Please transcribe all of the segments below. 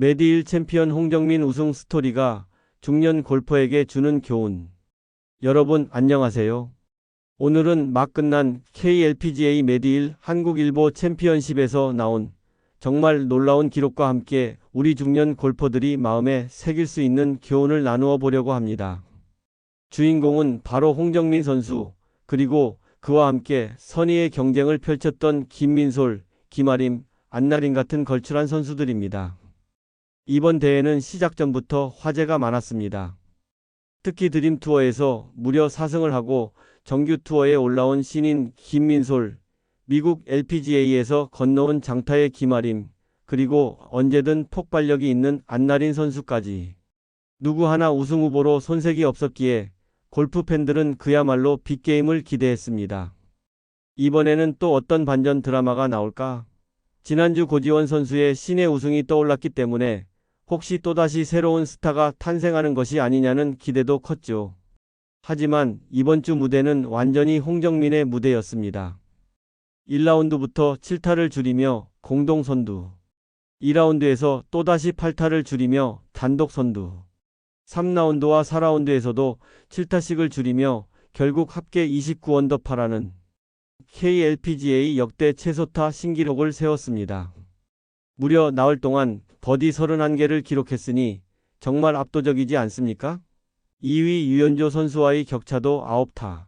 메디일 챔피언 홍정민 우승 스토리가 중년 골퍼에게 주는 교훈. 여러분 안녕하세요. 오늘은 막 끝난 KLPGA 메디일 한국일보 챔피언십에서 나온 정말 놀라운 기록과 함께 우리 중년 골퍼들이 마음에 새길 수 있는 교훈을 나누어 보려고 합니다. 주인공은 바로 홍정민 선수, 그리고 그와 함께 선의의 경쟁을 펼쳤던 김민솔, 김아림, 안나린 같은 걸출한 선수들입니다. 이번 대회는 시작 전부터 화제가 많았습니다. 특히 드림 투어에서 무려 4승을 하고 정규 투어에 올라온 신인 김민솔, 미국 LPGA에서 건너온 장타의 김아림, 그리고 언제든 폭발력이 있는 안나린 선수까지. 누구 하나 우승 후보로 손색이 없었기에 골프 팬들은 그야말로 빅게임을 기대했습니다. 이번에는 또 어떤 반전 드라마가 나올까? 지난주 고지원 선수의 신의 우승이 떠올랐기 때문에 혹시 또다시 새로운 스타가 탄생하는 것이 아니냐는 기대도 컸죠. 하지만 이번 주 무대는 완전히 홍정민의 무대였습니다. 1라운드부터 7타를 줄이며 공동 선두. 2라운드에서 또다시 8타를 줄이며 단독 선두. 3라운드와 4라운드에서도 7타씩을 줄이며 결국 합계 29언더파라는 KLPGA 역대 최소타 신기록을 세웠습니다. 무려 나흘 동안 버디 31개를 기록했으니 정말 압도적이지 않습니까? 2위 유연조 선수와의 격차도 9타.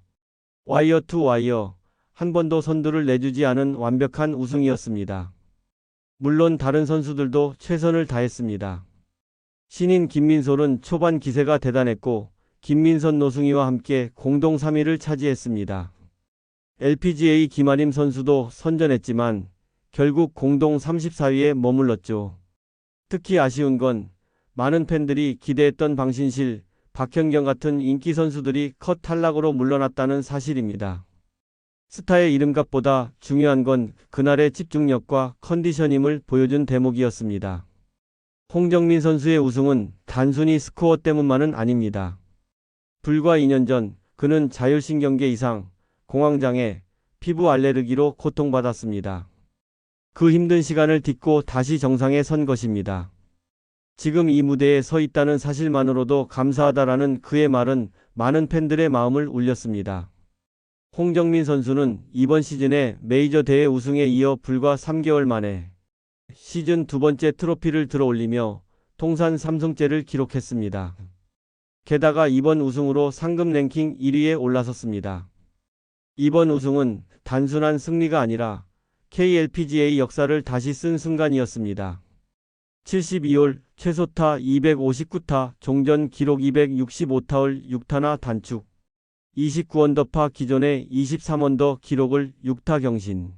와이어 투 와이어, 한 번도 선두를 내주지 않은 완벽한 우승이었습니다. 물론 다른 선수들도 최선을 다했습니다. 신인 김민솔은 초반 기세가 대단했고 김민선 노승희와 함께 공동 3위를 차지했습니다. LPGA 김아림 선수도 선전했지만 결국 공동 34위에 머물렀죠. 특히 아쉬운 건 많은 팬들이 기대했던 방신실, 박현경 같은 인기 선수들이 컷 탈락으로 물러났다는 사실입니다. 스타의 이름값보다 중요한 건 그날의 집중력과 컨디션임을 보여준 대목이었습니다. 홍정민 선수의 우승은 단순히 스코어 때문만은 아닙니다. 불과 2년 전 그는 자율신경계 이상, 공황장애, 피부 알레르기로 고통받았습니다. 그 힘든 시간을 딛고 다시 정상에 선 것입니다. 지금 이 무대에 서 있다는 사실만으로도 감사하다라는 그의 말은 많은 팬들의 마음을 울렸습니다. 홍정민 선수는 이번 시즌에 메이저 대회 우승에 이어 불과 3개월 만에 시즌 두 번째 트로피를 들어 올리며 통산 3승째를 기록했습니다. 게다가 이번 우승으로 상금 랭킹 1위에 올라섰습니다. 이번 우승은 단순한 승리가 아니라 KLPGA 역사를 다시 쓴 순간이었습니다. 72홀 최소타 259타 종전 기록 265타를 6타나 단축 29언더파 기존의 23언더 기록을 6타 경신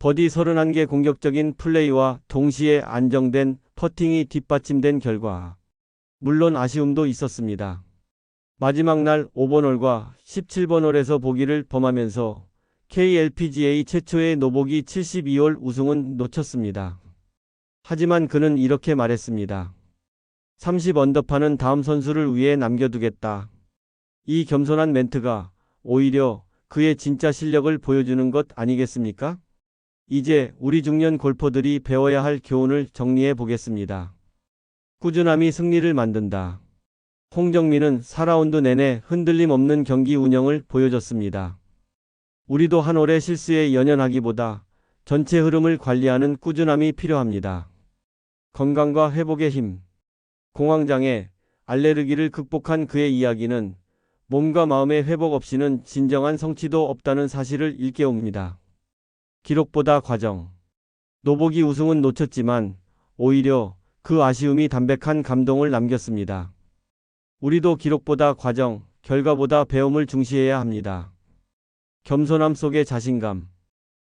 버디 31개 공격적인 플레이와 동시에 안정된 퍼팅이 뒷받침된 결과 물론 아쉬움도 있었습니다. 마지막 날 5번 홀과 17번 홀에서 보기를 범하면서 KLPGA 최초의 노보기 72홀 우승은 놓쳤습니다. 하지만 그는 이렇게 말했습니다. 30 언더파는 다음 선수를 위해 남겨두겠다. 이 겸손한 멘트가 오히려 그의 진짜 실력을 보여주는 것 아니겠습니까? 이제 우리 중년 골퍼들이 배워야 할 교훈을 정리해 보겠습니다. 꾸준함이 승리를 만든다. 홍정민은 4라운드 내내 흔들림 없는 경기 운영을 보여줬습니다. 우리도 한 올의 실수에 연연하기보다 전체 흐름을 관리하는 꾸준함이 필요합니다. 건강과 회복의 힘. 공황장애, 알레르기를 극복한 그의 이야기는 몸과 마음의 회복 없이는 진정한 성취도 없다는 사실을 일깨웁니다. 기록보다 과정. 노보기 우승은 놓쳤지만 오히려 그 아쉬움이 담백한 감동을 남겼습니다. 우리도 기록보다 과정, 결과보다 배움을 중시해야 합니다. 겸손함 속의 자신감.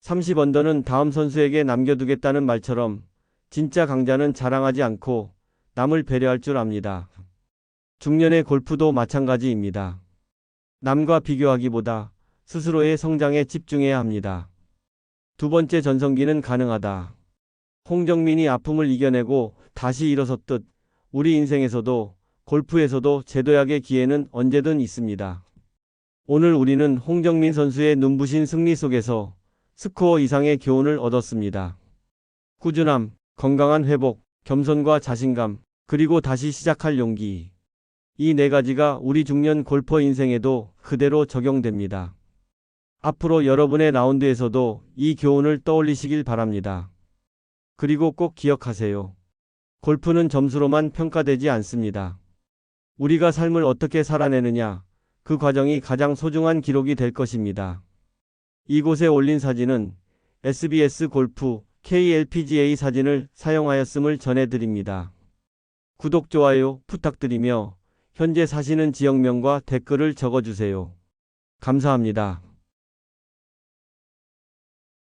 30언더는 다음 선수에게 남겨두겠다는 말처럼 진짜 강자는 자랑하지 않고 남을 배려할 줄 압니다. 중년의 골프도 마찬가지입니다. 남과 비교하기보다 스스로의 성장에 집중해야 합니다. 두 번째 전성기는 가능하다. 홍정민이 아픔을 이겨내고 다시 일어섰듯 우리 인생에서도 골프에서도 제도약의 기회는 언제든 있습니다. 오늘 우리는 홍정민 선수의 눈부신 승리 속에서 스코어 이상의 교훈을 얻었습니다. 꾸준함, 건강한 회복, 겸손과 자신감, 그리고 다시 시작할 용기. 이 네 가지가 우리 중년 골퍼 인생에도 그대로 적용됩니다. 앞으로 여러분의 라운드에서도 이 교훈을 떠올리시길 바랍니다. 그리고 꼭 기억하세요. 골프는 점수로만 평가되지 않습니다. 우리가 삶을 어떻게 살아내느냐, 그 과정이 가장 소중한 기록이 될 것입니다. 이곳에 올린 사진은 SBS 골프 KLPGA 사진을 사용하였음을 전해드립니다. 구독, 좋아요 부탁드리며 현재 사시는 지역명과 댓글을 적어주세요. 감사합니다.